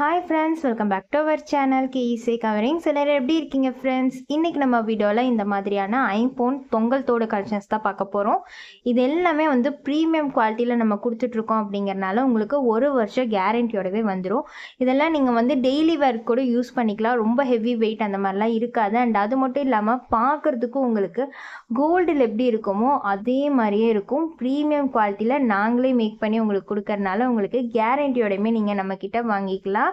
Hi friends welcome back to our channel கேஇசே covering சிலர் எப்படி இருக்கீங்க ஃப்ரெண்ட்ஸ் இன்றைக்கி நம்ம வீடியோவில் இந்த மாதிரியான ஐஃபோன் தொங்கல் தோடு கலெக்ஷன்ஸ் தான் பார்க்க போகிறோம் இது எல்லாமே வந்து ப்ரீமியம் குவாலிட்டியில் நம்ம கொடுத்துட்ருக்கோம் அப்படிங்கறனால உங்களுக்கு ஒரு வருஷம் கேரண்டியோடவே வந்துடும் இதெல்லாம் நீங்கள் வந்து டெய்லி ஒர்க் கூட யூஸ் பண்ணிக்கலாம். ரொம்ப ஹெவி வெயிட் அந்த மாதிரிலாம் இருக்காது. அண்ட் அது மட்டும் இல்லாமல் பார்க்குறதுக்கும் உங்களுக்கு கோல்டில் எப்படி இருக்குமோ அதே மாதிரியே இருக்கும். ப்ரீமியம் குவாலிட்டியில் நாங்களே மேக் பண்ணி உங்களுக்கு கொடுக்கறனால உங்களுக்கு கேரண்டியோடையுமே நீங்கள் நம்மக்கிட்ட வாங்கிக்கலாம்.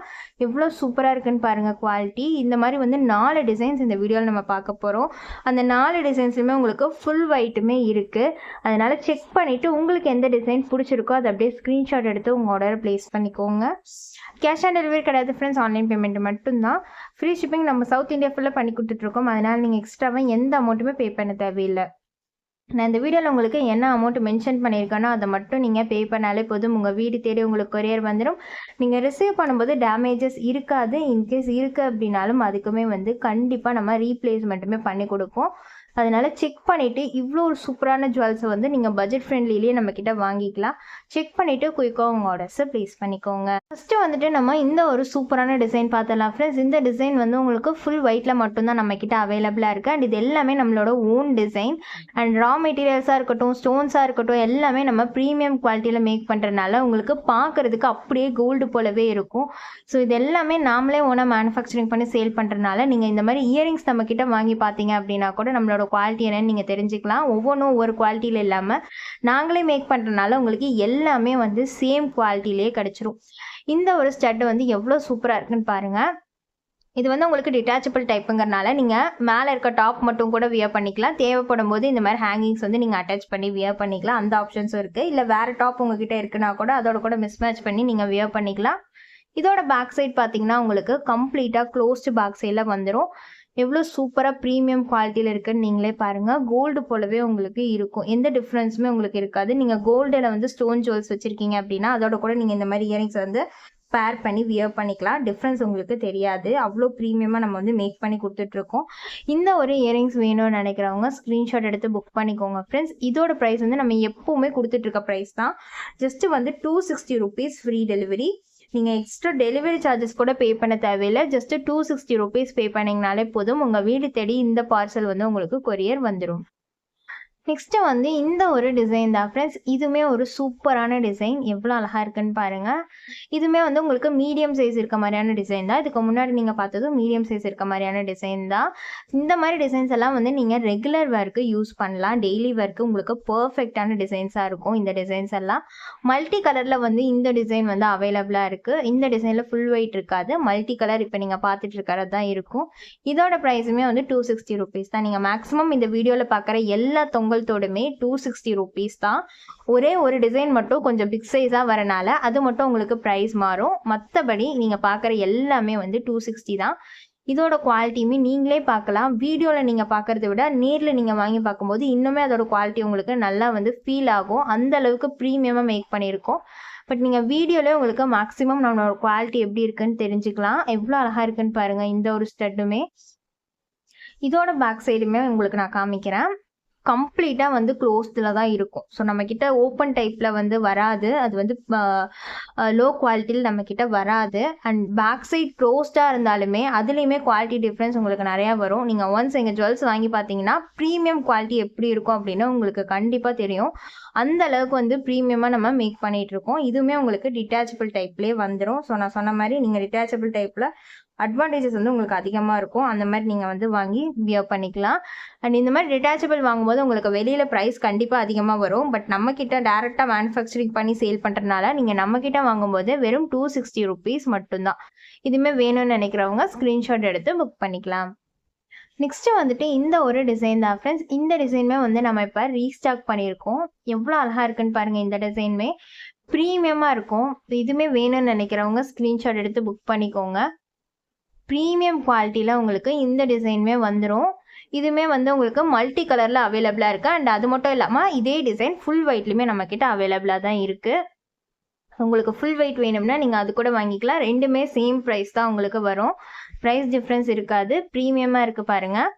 எவ்வளோ சூப்பராக இருக்குன்னு பாருங்கள் குவாலிட்டி இந்த மாதிரி வந்து நாலு டிசைன்ஸ் இந்த வீடியோவில் நம்ம பார்க்க போகிறோம் அந்த நாலு டிசைன்ஸுமே உங்களுக்கு ஃபுல் ஒயிட்டுமே இருக்குது அதனால் செக் பண்ணிவிட்டு உங்களுக்கு எந்த டிசைன் பிடிச்சிருக்கோ அதை அப்படியே ஸ்க்ரீன்ஷாட் எடுத்து உங்கள் ஆர்டரை ப்ளேஸ் பண்ணிக்கோங்க. கேஷ் ஆன் டெலிவரி கிடையாது ஃப்ரெண்ட்ஸ் ஆன்லைன் பேமெண்ட் மட்டும்தான். ஃப்ரீ ஷிப்பிங் நம்ம சவுத் இந்தியா ஃபுல்லாக பண்ணி கொடுத்துட்ருக்கோம் அதனால் நீங்கள் எக்ஸ்ட்ராவாக எந்த அமௌண்ட்டுமே பே பண்ண தேவையில்லை. நான் இந்த வீடியோவில் உங்களுக்கு என்ன அமௌண்ட் மென்ஷன் பண்ணியிருக்கேனோ அதை மட்டும் நீங்கள் பே பண்ணாலே போதும். உங்கள் வீடு தேடி உங்களுக்கு கொரியர் வந்துடும் நீங்கள் ரிசீவ் பண்ணும்போது டேமேஜஸ் இருக்காது. இன்கேஸ் இருக்குது அப்படின்னாலும் அதுக்குமே வந்து கண்டிப்பாக நம்ம ரீப்ளேஸ்மெண்ட்டுமே பண்ணி கொடுப்போம். அதனால் செக் பண்ணிவிட்டு இவ்வளோ ஒரு சூப்பரான ஜுவல்ஸை வந்து நீங்கள் பட்ஜெட் ஃப்ரெண்ட்லிலேயே நம்மக்கிட்ட வாங்கிக்கலாம். செக் பண்ணிவிட்டு குயிக்காக உங்கள் ஆர்டர்ஸை ப்ளேஸ் பண்ணிக்கோங்க. ஃபஸ்ட்டு வந்துட்டு நம்ம இந்த ஒரு சூப்பரான டிசைன் பார்த்தலாம் ஃப்ரெண்ட்ஸ் இந்த டிசைன் வந்து உங்களுக்கு ஃபுல் ஒயிட்டில் மட்டும்தான் நம்மக்கிட்ட அவைலபிளாக இருக்குது அண்ட் இது எல்லாமே நம்மளோட ஓன் டிசைன் அண்ட் ரா மெட்டீரியல்ஸாக இருக்கட்டும் ஸ்டோன்ஸாக இருக்கட்டும் எல்லாமே நம்ம ப்ரீமியம் குவாலிட்டியில் மேக் பண்ணுறதுனால உங்களுக்கு பார்க்குறதுக்கு அப்படியே கோல்டு போலவே இருக்கும். ஸோ இது எல்லாமே நாமளே ஓனாக மேனுஃபேக்சரிங் பண்ணி சேல் பண்ணுறதுனால நீங்கள் இந்த மாதிரி இயரிங்ஸ் நம்மக்கிட்ட வாங்கி பார்த்தீங்க அப்படின்னா கூட நம்மளோட குவாலிட்டி என்னன்னு நீங்கள் தெரிஞ்சுக்கலாம். ஒவ்வொன்றும் ஒவ்வொரு குவாலிட்டியில் இல்லாமல் நாங்களே மேக் பண்ணுறதுனால உங்களுக்கு எல்லாமே வந்து சேம் குவாலிட்டிலேயே கிடச்சிரும். இந்த ஒரு ஸ்டட் வந்து எவ்வளோ சூப்பராக இருக்குன்னு பாருங்கள் இது வந்து உங்களுக்கு டிட்டாச்சபிள் டைப்புங்கிறனால நீங்கள் மேலே இருக்க டாப் மட்டும் கூட வியர் பண்ணிக்கலாம். தேவைப்படும் போது இந்த மாதிரி ஹேங்கிங்ஸ் வந்து நீங்கள் அட்டாச் பண்ணி வியர் பண்ணிக்கலாம். அந்த ஆப்ஷன்ஸும் இருக்குது இல்லை வேறு டாப் உங்ககிட்ட இருக்குன்னா கூட அதோட கூட மிஸ்மேட்ச் பண்ணி நீங்கள் வியர் பண்ணிக்கலாம். இதோட பேக் சைட் பார்த்தீங்கன்னா உங்களுக்கு கம்ப்ளீட்டாக க்ளோஸ்டு பேக் சைடில் வந்துடும் எவ்வளோ சூப்பராக ப்ரீமியம் குவாலிட்டியில் இருக்குன்னு நீங்களே பாருங்கள் கோல்டு போலவே உங்களுக்கு இருக்கும். எந்த டிஃப்ரென்ஸுமே உங்களுக்கு இருக்காது. நீங்கள் கோல்டில் வந்து ஸ்டோன் ஜுவல்ஸ் வச்சுருக்கீங்க அப்படின்னா அதோட கூட நீங்கள் இந்த மாதிரி இயரிங்ஸ் வந்து பேர் பண்ணி வியர் பண்ணிக்கலாம். டிஃப்ரென்ஸ் உங்களுக்கு தெரியாது. அவ்வளோ ப்ரீமியமாக நம்ம வந்து மேக் பண்ணி கொடுத்துட்ருக்கோம். இந்த ஒரு இயரிங்ஸ் வேணும்னு நினைக்கிறவங்க ஸ்க்ரீன்ஷாட் எடுத்து புக் பண்ணிக்கோங்க ஃப்ரெண்ட்ஸ் இதோட ப்ரைஸ் வந்து நம்ம எப்போவுமே கொடுத்துட்ருக்க ப்ரைஸ் தான். ஜஸ்ட்டு வந்து two sixty rupees free delivery நீங்கள் எக்ஸ்ட்ரா டெலிவரி சார்ஜஸ் கூட பே பண்ண தேவையில்லை. Just two sixty rupees pay பண்ணிங்கனாலே போதும். உங்கள் வீடு தேடி இந்த பார்சல் வந்து உங்களுக்கு கொரியர் வந்துடும் நெக்ஸ்ட்டு வந்து இந்த ஒரு டிசைன் தான் ஃப்ரெண்ட்ஸ் இதுவுமே ஒரு சூப்பரான டிசைன் எவ்வளோ அழகாக இருக்குன்னு பாருங்கள் இதுவுமே வந்து உங்களுக்கு மீடியம் சைஸ் இருக்க மாதிரியான டிசைன் தான். இதுக்கு முன்னாடி நீங்கள் பார்த்ததும் மீடியம் சைஸ் இருக்க மாதிரியான டிசைன் தான். இந்த மாதிரி டிசைன்ஸ் எல்லாம் வந்து நீங்கள் ரெகுலர் ஒர்க்கு யூஸ் பண்ணலாம். டெய்லி ஒர்க்கு உங்களுக்கு பர்ஃபெக்டான டிசைன்ஸாக இருக்கும் இந்த டிசைன்ஸ் எல்லாம். மல்டி கலரில் வந்து இந்த டிசைன் வந்து அவைலபிளாக இருக்குது இந்த டிசைனில் ஃபுல் ஒயிட் இருக்காது. மல்டி கலர் இப்போ நீங்கள் பார்த்துட்டு இருக்கிறது தான் இருக்கும். இதோட ப்ரைஸுமே வந்து டூ சிக்ஸ்டி ருபீஸ் தான். நீங்கள் மேக்ஸிமம் இந்த வீடியோவில் பார்க்குற எல்லா தொங்கல் தோடுமே டூ சிக்ஸ்டி ருபீஸ் தான். ஒரே ஒரு டிசைன் மட்டும் கொஞ்சம் பிக் சைஸாக வரனால அது மட்டும் உங்களுக்கு ப்ரைஸ் மாறும். மற்றபடி நீங்கள் பார்க்குற எல்லாமே வந்து டூ சிக்ஸ்டி தான். இதோட குவாலிட்டியுமே நீங்களே பார்க்கலாம் வீடியோவில் நீங்கள் பார்க்குறத விட நேரில் நீங்கள் வாங்கி பார்க்கும்போது இன்னுமே அதோட குவாலிட்டி உங்களுக்கு நல்லா வந்து ஃபீல் ஆகும். அந்த அளவுக்கு ப்ரீமியமாக மேக் பண்ணியிருக்கோம். பட் நீங்கள் வீடியோவில் உங்களுக்கு மேக்ஸிமம் நம்மளோட குவாலிட்டி எப்படி இருக்குன்னு தெரிஞ்சுக்கலாம். எவ்வளோ அழகாக இருக்குன்னு பாருங்கள் இந்த ஒரு ஸ்டட்டுமே இதோட பேக் சைடுமே உங்களுக்கு நான் காமிக்கிறேன். கம்ப்ளீட்டாக வந்து க்ளோஸ்டில் தான் இருக்கும். ஸோ நம்மக்கிட்ட ஓப்பன் டைப்பில் வந்து வராது. அது வந்து லோ குவாலிட்டியில் நம்மக்கிட்ட வராது. அண்ட் பேக் சைட் க்ளோஸ்டாக இருந்தாலுமே அதுலேயுமே குவாலிட்டி டிஃப்ரென்ஸ் உங்களுக்கு நிறையா வரும். நீங்கள் ஒன்ஸ் எங்கள் ஜுவல்ஸ் வாங்கி பார்த்தீங்கன்னா ப்ரீமியம் குவாலிட்டி எப்படி இருக்கும் அப்படின்னு உங்களுக்கு கண்டிப்பாக தெரியும். அந்த அளவுக்கு வந்து ப்ரீமியமாக நம்ம மேக் பண்ணிகிட்ருக்கோம் இதுவுமே உங்களுக்கு டிட்டாச்சபிள் டைப்லேயே வந்துடும் ஸோ நான் சொன்ன மாதிரி நீங்கள் டிட்டாச்சபிள் டைப்பில் அட்வான்டேஜஸ் வந்து உங்களுக்கு அதிகமாக இருக்கும். அந்த மாதிரி நீங்கள் வந்து வாங்கி வியர் பண்ணிக்கலாம். அண்ட் இந்த மாதிரி டிட்டாச்சபிள் வாங்கும்போது உங்களுக்கு வெளியில் ப்ரைஸ் கண்டிப்பாக அதிகமாக வரும். பட் நம்மக்கிட்ட டேரெக்டாக மேனுஃபேக்சரிங் பண்ணி சேல் பண்ணுறதுனால நீங்கள் நம்மக்கிட்ட வாங்கும்போது வெறும் டூ சிக்ஸ்டி ருபீஸ் மட்டும்தான். இதுவுமே வேணும்னு நினைக்கிறவங்க ஸ்க்ரீன்ஷாட் எடுத்து புக் பண்ணிக்கலாம். நெக்ஸ்ட்டு வந்துட்டு இந்த ஒரு டிசைன் தான் ஃப்ரெண்ட்ஸ் இந்த டிசைனுமே வந்து நம்ம இப்போ ரீஸ்டாக் பண்ணியிருக்கோம். எவ்வளோ அழகாக இருக்குன்னு பாருங்கள் இந்த டிசைனுமே ப்ரீமியமாக இருக்கும். இதுவுமே வேணும்னு நினைக்கிறவங்க ஸ்க்ரீன்ஷாட் எடுத்து புக் பண்ணிக்கோங்க. ப்ரீமியம் குவாலிட்டியில் உங்களுக்கு இந்த டிசைனுமே வந்துடும் இதுவுமே வந்து உங்களுக்கு மல்டி கலரில் அவைலபிளாக இருக்குது அண்ட் அது மட்டும் இல்லாமல் இதே டிசைன் ஃபுல் ஒயிட்லேயுமே நம்மக்கிட்ட அவைலபிளாக தான் இருக்குது உங்களுக்கு ஃபுல் வெயிட் வேணும்னா நீங்கள் அது கூட வாங்கிக்கலாம். ரெண்டுமே சேம் ப்ரைஸ் தான் உங்களுக்கு வரும். ப்ரைஸ் டிஃப்ரென்ஸ் இருக்காது. ப்ரீமியமாக இருக்குது பாருங்கள்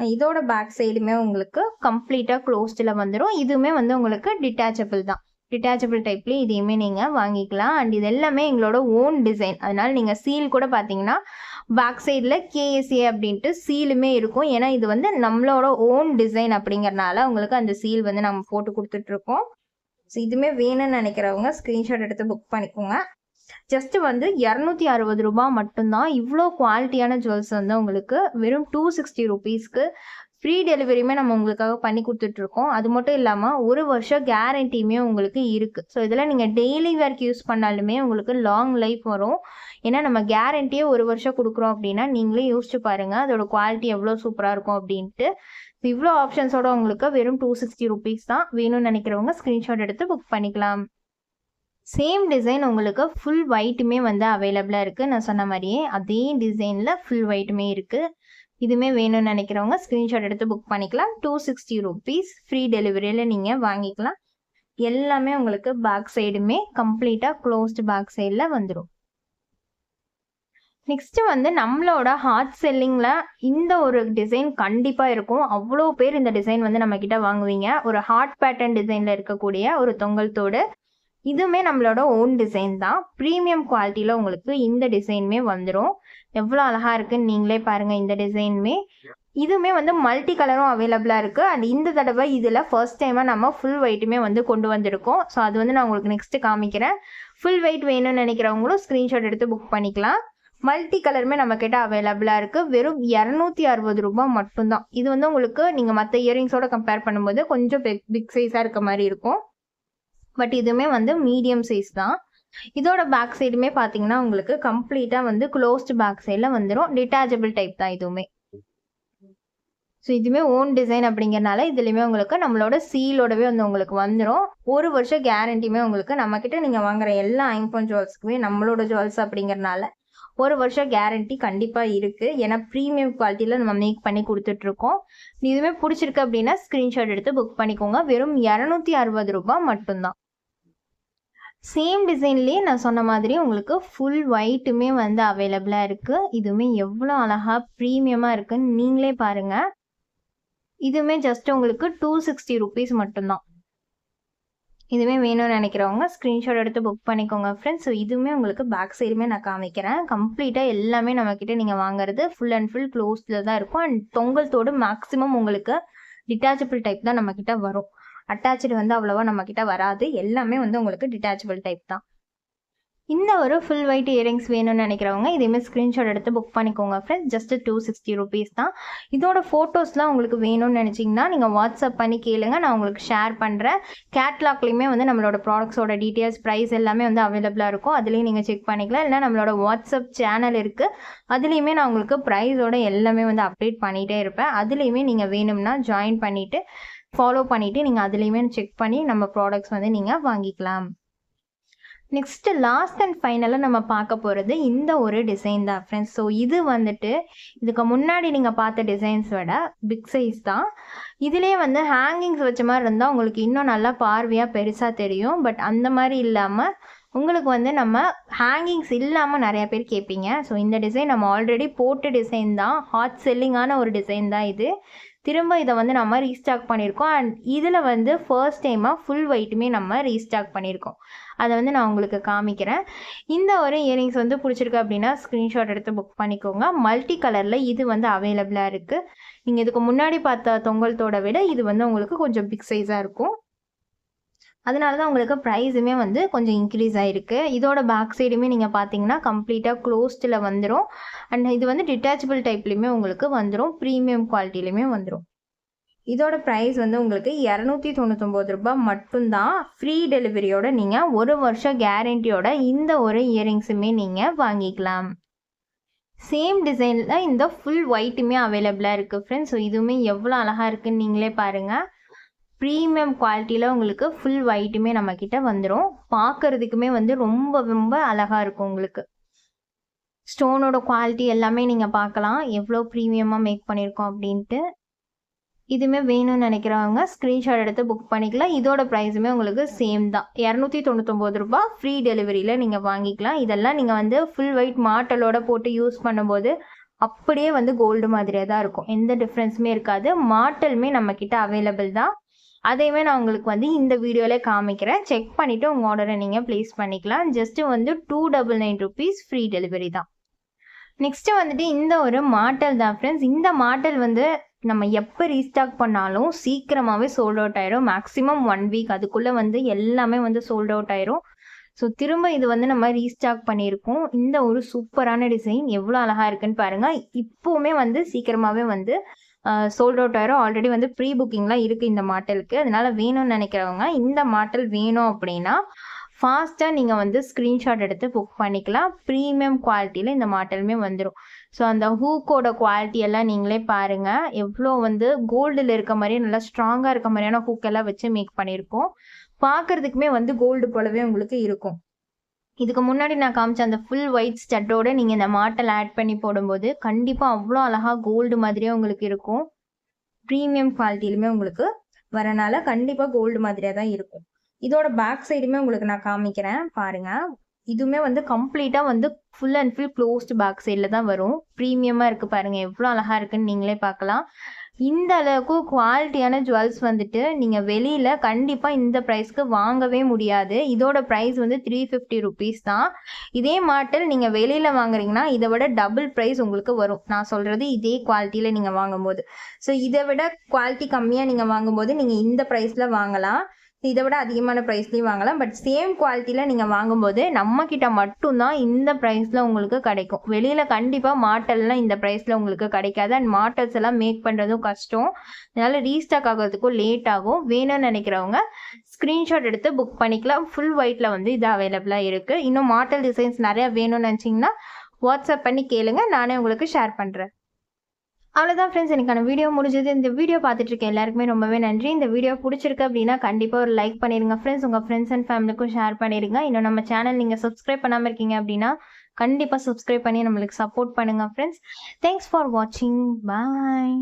இதோட பேக் சைடுமே உங்களுக்கு கம்ப்ளீட்டாக க்ளோஸ்டில் வந்துடும் இதுவுமே வந்து உங்களுக்கு டிட்டாச்சபிள் தான். டிட்டாச்சபிள் டைப்லேயும் இதையுமே நீங்கள் வாங்கிக்கலாம். அண்ட் இது எல்லாமே எங்களோட ஓன் டிசைன் அதனால் நீங்கள் சீல் கூட பார்த்தீங்கன்னா பேக் சைடில் கேஎஸ்ஏ அப்படின்ட்டு சீலுமே இருக்கும். ஏன்னா இது வந்து நம்மளோட ஓன் டிசைன் அப்படிங்கிறனால உங்களுக்கு அந்த சீல் வந்து நம்ம போட்டு கொடுத்துட்ருக்கோம். ஸோ இதுவுமே வேணும்னு நினைக்கிறவங்க ஸ்க்ரீன்ஷாட் எடுத்து புக் பண்ணிக்கோங்க. ஜஸ்ட் வந்து இரநூத்தி அறுபது ரூபாய் மட்டும்தான். இவ்வளோ குவாலிட்டியான ஜுவல்ஸ் வந்து உங்களுக்கு வெறும் டூ சிக்ஸ்டி ருபீஸ்க்கு ஃப்ரீ டெலிவரியுமே நம்ம உங்களுக்காக பண்ணி கொடுத்துட்ருக்கோம். அது மட்டும் இல்லாமல் ஒரு வருஷம் கேரண்டியுமே உங்களுக்கு இருக்குது ஸோ இதில் நீங்கள் டெய்லி வேர்க்கு யூஸ் பண்ணாலுமே உங்களுக்கு லாங் லைஃப் வரும். ஏன்னா நம்ம கேரண்டியே ஒரு வருஷம் கொடுக்குறோம் அப்படின்னா நீங்களே யோசிச்சு பாருங்கள் அதோட குவாலிட்டி எவ்வளோ சூப்பராக இருக்கும் அப்படின்ட்டு. இவ்வளோ ஆப்ஷன்ஸோட உங்களுக்கு வெறும் டூ சிக்ஸ்டி ருபீஸ் தான். வேணும்னு நினைக்கிறவங்க ஸ்க்ரீன்ஷாட் எடுத்து புக் பண்ணிக்கலாம். சேம் டிசைன் உங்களுக்கு ஃபுல் ஒயிட்டுமே வந்து அவைலபிளாக இருக்குது நான் சொன்ன மாதிரியே அதே டிசைனில் ஃபுல் ஒயிட்டுமே இருக்குது இதுவுமே வேணும்னு நினைக்கிறவங்க ஸ்க்ரீன்ஷாட் எடுத்து புக் பண்ணிக்கலாம். டூ சிக்ஸ்டி ருபீஸ் ஃப்ரீ டெலிவரியில் நீங்கள் வாங்கிக்கலாம். எல்லாமே உங்களுக்கு பேக் சைடுமே கம்ப்ளீட்டாக க்ளோஸ்டு பேக் சைடில் வந்துடும் நெக்ஸ்ட்டு வந்து நம்மளோட ஹார்ட் செல்லிங்கில் இந்த ஒரு டிசைன் கண்டிப்பாக இருக்கும். அவ்வளோ பேர் இந்த டிசைன் வந்து நம்மக்கிட்ட வாங்குவீங்க. ஒரு ஹார்ட் பேட்டர்ன் டிசைனில் இருக்கக்கூடிய ஒரு தொங்கல் தோடு. இதுவுமே நம்மளோட ஓன் டிசைன் தான். ப்ரீமியம் குவாலிட்டியில் உங்களுக்கு இந்த டிசைனுமே வந்துடும் எவ்வளோ அழகாக இருக்குன்னு நீங்களே பாருங்கள் இந்த டிசைனுமே. இதுவுமே வந்து மல்டி கலரும் அவைலபிளாக இருக்குது அண்ட் இந்த தடவை இதில் ஃபர்ஸ்ட் டைமாக நம்ம ஃபுல் ஒயிட்டுமே வந்து கொண்டு வந்திருக்கோம். ஸோ அது வந்து நான் உங்களுக்கு நெக்ஸ்ட்டு காமிக்கிறேன். ஃபுல் வெயிட் வேணும்னு நினைக்கிறவங்களும் ஸ்க்ரீன்ஷாட் எடுத்து புக் பண்ணிக்கலாம். மல்டி கலருமே நம்ம கிட்ட அவைலபிளாக இருக்குது வெறும் இரநூத்தி அறுபது ரூபாய் மட்டும்தான். இது வந்து உங்களுக்கு நீங்கள் மற்ற இயரிங்ஸோட கம்பேர் பண்ணும்போது கொஞ்சம் பிக் பிக் சைஸாக இருக்க மாதிரி இருக்கும். பட் இதுவுமே வந்து மீடியம் சைஸ் தான். இதோட பேக் சைடுமே பார்த்தீங்கன்னா உங்களுக்கு கம்ப்ளீட்டாக வந்து க்ளோஸ்டு பேக் சைடில் வந்துடும் டிட்டாச்சபிள் டைப் தான் இதுவுமே. ஸோ இதுவுமே ஓன் டிசைன் அப்படிங்கிறனால இதுலேயுமே உங்களுக்கு நம்மளோட சீலோடவே வந்து உங்களுக்கு வந்துடும் ஒரு வருஷம் கேரண்டியுமே உங்களுக்கு நம்மக்கிட்ட நீங்கள் வாங்குற எல்லா ஐம்போன் ஜுவல்ஸ்க்குமே நம்மளோட ஜுவல்ஸ் அப்படிங்கிறனால ஒரு வருஷம் கேரண்டி கண்டிப்பாக இருக்குது ஏன்னா ப்ரீமியம் குவாலிட்டியில் நம்ம மேக் பண்ணி கொடுத்துட்ருக்கோம். இதுவுமே பிடிச்சிருக்கு அப்படின்னா ஸ்க்ரீன்ஷாட் எடுத்து புக் பண்ணிக்கோங்க. வெறும் இரநூத்தி அறுபது ரூபாய் மட்டும்தான். சேம் டிசைன்லேயே நான் சொன்ன மாதிரி உங்களுக்கு ஃபுல் ஒயிட்டுமே வந்து அவைலபிளாக இருக்குது இதுவுமே எவ்வளோ அழகாக ப்ரீமியமாக இருக்குன்னு நீங்களே பாருங்கள் இதுவுமே ஜஸ்ட் உங்களுக்கு டூ சிக்ஸ்டி ருபீஸ் மட்டும்தான். இதுவுமே வேணும்னு நினைக்கிறவங்க ஸ்க்ரீன்ஷாட் எடுத்து புக் பண்ணிக்கோங்க ஃப்ரெண்ட்ஸ் ஸோ இதுவுமே உங்களுக்கு பேக் சைடுமே நான் காமிக்கிறேன். கம்ப்ளீட்டாக எல்லாமே நம்மக்கிட்ட நீங்கள் வாங்குறது ஃபுல் அண்ட் ஃபுல் க்ளோஸில் தான் இருக்கும். அண்ட் தொங்கல் தோடு மேக்ஸிமம் உங்களுக்கு டிட்டாச்சபிள் டைப் தான் நம்மக்கிட்ட வரும். அட்டாச்சு வந்து அவ்வளோவா நம்மக்கிட்ட வராது. எல்லாமே வந்து உங்களுக்கு டிட்டாச்சபிள் டைப் தான். இந்த ஒரு ஃபுல் ஒயிட் இயரிங்ஸ் வேணும்னு நினைக்கிறவங்க இதேமே ஸ்க்ரீன்ஷாட் எடுத்து புக் பண்ணிக்கோங்க friends just two sixty rupees தான். இதோட ஃபோட்டோஸ்லாம் உங்களுக்கு வேணும்னு நினச்சிங்கன்னா நீங்கள் வாட்ஸ்அப் பண்ணி கேளுங்க. நான் உங்களுக்கு ஷேர் பண்ணுறேன் கேட்லாக்லேயுமே வந்து நம்மளோட ப்ராடக்ட்ஸோட டீட்டெயில்ஸ் ப்ரைஸ் எல்லாமே வந்து அவைலபிளாக இருக்கும். அதுலேயும் நீங்கள் செக் பண்ணிக்கலாம். இல்லை நம்மளோட வாட்ஸ்அப் சேனல் இருக்குது அதுலேயுமே நான் உங்களுக்கு ப்ரைஸோட எல்லாமே வந்து அப்டேட் பண்ணிகிட்டே இருப்பேன். அதுலேயுமே நீங்கள் வேணும்னா ஜாயின் பண்ணிவிட்டு ஃபாலோ பண்ணிவிட்டு நீங்கள் அதுலேயுமே செக் பண்ணி நம்ம ப்ராடக்ட்ஸ் வந்து நீங்கள் வாங்கிக்கலாம். நெக்ஸ்ட்டு லாஸ்ட் அண்ட் ஃபைனலாக நம்ம பார்க்க போகிறது இந்த ஒரு டிசைன் தான் ஃப்ரெண்ட்ஸ் ஸோ இது வந்துட்டு இதுக்கு முன்னாடி நீங்கள் பார்த்த டிசைன்ஸ் விட பிக் சைஸ் தான். இதிலே வந்து ஹேங்கிங்ஸ் வச்ச மாதிரி இருந்தால் உங்களுக்கு இன்னும் நல்லா பார்வையாக பெருசாக தெரியும். பட் அந்த மாதிரி இல்லாமல் உங்களுக்கு வந்து நம்ம ஹேங்கிங்ஸ் இல்லாமல் நிறையா பேர் கேட்பீங்க ஸோ இந்த டிசைன் நம்ம ஆல்ரெடி போட்ட டிசைன் தான். ஹாட் செல்லிங்கான ஒரு டிசைன் தான் இது. திரும்ப இதை வந்து நம்ம ரீஸ்டாக் பண்ணியிருக்கோம். அண்ட் இதில் வந்து ஃபர்ஸ்ட் டைமாக ஃபுல் ஒயிட்டுமே நம்ம ரீஸ்டாக் பண்ணியிருக்கோம். அதை வந்து நான் உங்களுக்கு காமிக்கிறேன். இந்த ஒரு இயரிங்ஸ் வந்து பிடிச்சிருக்கு அப்படின்னா ஸ்க்ரீன்ஷாட் எடுத்து புக் பண்ணிக்கோங்க. மல்டி கலரில் இது வந்து அவைலபிளாக இருக்குது நீங்கள் இதுக்கு முன்னாடி பார்த்த தொங்கல்தோட விட இது வந்து உங்களுக்கு கொஞ்சம் பிக் சைஸாக இருக்கும். அதனால தான் உங்களுக்கு ப்ரைஸுமே வந்து கொஞ்சம் இன்க்ரீஸ் ஆகிருக்கு இதோட பேக் சைடுமே நீங்கள் பார்த்தீங்கன்னா கம்ப்ளீட்டாக க்ளோஸ்டில் வந்துடும் அண்ட் இது வந்து டிட்டாச்சபிள் டைப்லேயுமே உங்களுக்கு வந்துடும் ப்ரீமியம் குவாலிட்டிலையுமே வந்துடும் இதோட ப்ரைஸ் வந்து உங்களுக்கு இரநூத்தி தொண்ணூத்தொம்பது ரூபாய் மட்டும்தான் ஃப்ரீ டெலிவரியோட நீங்கள் ஒரு வருஷம் கேரண்டியோட இந்த ஒரு இயரிங்ஸுமே நீங்கள் வாங்கிக்கலாம். சேம் டிசைனில் இந்த ஃபுல் ஒயிட்டுமே அவைலபிளாக இருக்குது ஃப்ரெண்ட்ஸ் ஸோ இதுவுமே எவ்வளோ அழகாக இருக்குன்னு நீங்களே பாருங்கள் ப்ரீமியம் குவாலிட்டியில் உங்களுக்கு ஃபுல் ஒயிட்டுமே நம்மக்கிட்ட வந்துடும் பார்க்கறதுக்குமே வந்து ரொம்ப ரொம்ப அழகாக இருக்கும் உங்களுக்கு. ஸ்டோனோட குவாலிட்டி எல்லாமே நீங்கள் பார்க்கலாம். எவ்வளோ ப்ரீமியமாக மேக் பண்ணியிருக்கோம் அப்படின்ட்டு. இதுவுமே வேணும்னு நினைக்கிறவங்க ஸ்க்ரீன்ஷாட் எடுத்து புக் பண்ணிக்கலாம். இதோட ப்ரைஸுமே உங்களுக்கு சேம் தான். இரநூத்தி தொண்ணூத்தொம்பது ரூபா ஃப்ரீ டெலிவரியில் நீங்கள் வாங்கிக்கலாம். இதெல்லாம் நீங்கள் வந்து ஃபுல் ஒயிட் மாட்டலோட போட்டு யூஸ் பண்ணும்போது அப்படியே வந்து கோல்டு மாதிரியே தான் இருக்கும். எந்த டிஃப்ரென்ஸுமே இருக்காது. மாட்டலுமே நம்மக்கிட்ட அவைலபிள் தான். அதையுமே நான் உங்களுக்கு வந்து இந்த வீடியோவில் காமிக்கிறேன். செக் பண்ணிவிட்டு உங்கள் ஆர்டரை நீங்கள் ப்ளேஸ் பண்ணிக்கலாம். ஜஸ்ட்டு வந்து two double nine rupees free delivery தான். நெக்ஸ்ட்டு வந்துட்டு இந்த ஒரு மாட்டல் தான் ஃப்ரெண்ட்ஸ் இந்த மாட்டல் வந்து நம்ம எப்போ ரீஸ்டாக் பண்ணாலும் சீக்கிரமாகவே சோல்ட் அவுட் ஆயிரும். மேக்ஸிமம் ஒன் வீக் அதுக்குள்ளே வந்து எல்லாமே வந்து சோல்ட் அவுட் ஆயிரும். ஸோ திரும்ப இது வந்து நம்ம ரீஸ்டாக் பண்ணியிருக்கோம். இந்த ஒரு சூப்பரான டிசைன் எவ்வளோ அழகாக இருக்குன்னு பாருங்கள் இப்போவுமே வந்து சீக்கிரமாகவே வந்து சோல்ட் அவுட் ஆயிரும். ஆல்ரெடி வந்து ப்ரீ புக்கிங்லாம் இருக்குது இந்த மாட்டலுக்கு அதனால வேணும்னு நினைக்கிறவங்க இந்த மாட்டல் வேணும் அப்படின்னா ஃபாஸ்ட்டாக நீங்கள் வந்து ஸ்க்ரீன்ஷாட் எடுத்து புக் பண்ணிக்கலாம். ப்ரீமியம் குவாலிட்டியில் இந்த மாட்டலுமே வந்துடும் ஸோ அந்த ஹூக்கோட குவாலிட்டி எல்லாம் நீங்களே பாருங்கள் எவ்வளோ வந்து கோல்டில் இருக்க மாதிரி நல்லா ஸ்ட்ராங்காக இருக்க மாதிரியான ஹூக்கெல்லாம் வச்சு மேக் பண்ணியிருக்கோம் பார்க்குறதுக்குமே வந்து கோல்டு போலவே உங்களுக்கு இருக்கும். இதுக்கு முன்னாடி நான் காமிச்ச அந்த ஃபுல் ஒயிட் ஸ்டட்டோட நீங்கள் இந்த மாட்டல் ஆட் பண்ணி போடும்போது கண்டிப்பாக அவ்வளோ அழகாக கோல்டு மாதிரியே உங்களுக்கு இருக்கும். ப்ரீமியம் குவாலிட்டியிலுமே உங்களுக்கு வரனால கண்டிப்பாக கோல்டு மாதிரியாக தான் இருக்கும். இதோட பேக் சைடுமே உங்களுக்கு நான் காமிக்கிறேன். பாருங்கள் இதுவுமே வந்து கம்ப்ளீட்டாக வந்து full and full closed back சைடில் தான் வரும். ப்ரீமியமாக இருக்குது பாருங்கள் எவ்வளோ அழகாக இருக்குன்னு நீங்களே பார்க்கலாம். இந்த அளவுக்கு குவாலிட்டியான ஜுவல்ஸ் வந்துட்டு நீங்கள் வெளியில் கண்டிப்பாக இந்த ப்ரைஸ்க்கு வாங்கவே முடியாது. இதோட ப்ரைஸ் வந்து த்ரீ ஃபிஃப்டி ருபீஸ் தான். இதே மாட்டல் நீங்கள் வெளியில் வாங்குறீங்கன்னா இதை விட டபுள் ப்ரைஸ் உங்களுக்கு வரும். நான் சொல்கிறது இதே குவாலிட்டியில் நீங்கள் வாங்கும்போது. ஸோ இதை விட குவாலிட்டி கம்மியாக நீங்கள் வாங்கும்போது நீங்கள் இந்த ப்ரைஸில் வாங்கலாம். இதை விட அதிகமான ப்ரைஸ்லேயும் வாங்கலாம். பட் சேம் குவாலிட்டியில் நீங்கள் வாங்கும்போது நம்மக்கிட்ட மட்டும்தான் இந்த ப்ரைஸில் உங்களுக்கு கிடைக்கும். வெளியில் கண்டிப்பாக மாட்டல்லாம் இந்த ப்ரைஸில் உங்களுக்கு கிடைக்காது. அண்ட் மாட்டல்ஸ் எல்லாம் மேக் பண்ணுறதும் கஷ்டம். அதனால் ரீஸ்டாக் ஆகிறதுக்கும் லேட் ஆகும். வேணும்னு நினைக்கிறவங்க ஸ்க்ரீன்ஷாட் எடுத்து புக் பண்ணிக்கலாம். ஃபுல் ஒயிட்டில் வந்து இது அவைலபிளாக இருக்குது இன்னும் மாட்டல் டிசைன்ஸ் நிறையா வேணும்னு நினச்சிங்கன்னா வாட்ஸ்அப் பண்ணி கேளுங்க. நானே உங்களுக்கு ஷேர் பண்ணுறேன் அவ்வளோதான் ஃப்ரெண்ட்ஸ் எனக்கான வீடியோ முடிஞ்சது. இந்த வீடியோ பார்த்துட்டு இருக்க எல்லாருக்குமே ரொம்பவே நன்றி. இந்த வீடியோ பிடிச்சிருக்கு அப்படின்னா கண்டிப்பாக ஒரு லைக் பண்ணிடுங்க ஃப்ரெண்ட்ஸ் உங்கள் ஃப்ரெண்ட்ஸ் அண்ட் ஃபேமிலிக்கும் ஷேர் பண்ணிடுங்க இன்னும் நம்ம சேனல் நீங்கள் சப்ஸ்கிரைப் பண்ணாமல் இருக்கீங்க அப்படின்னா கண்டிப்பாக சப்ஸ்கிரைப் பண்ணி நம்மளுக்கு சப்போர்ட் பண்ணுங்கள் ஃப்ரெண்ட்ஸ் தேங்க்ஸ் ஃபார் வாட்சிங் பாய்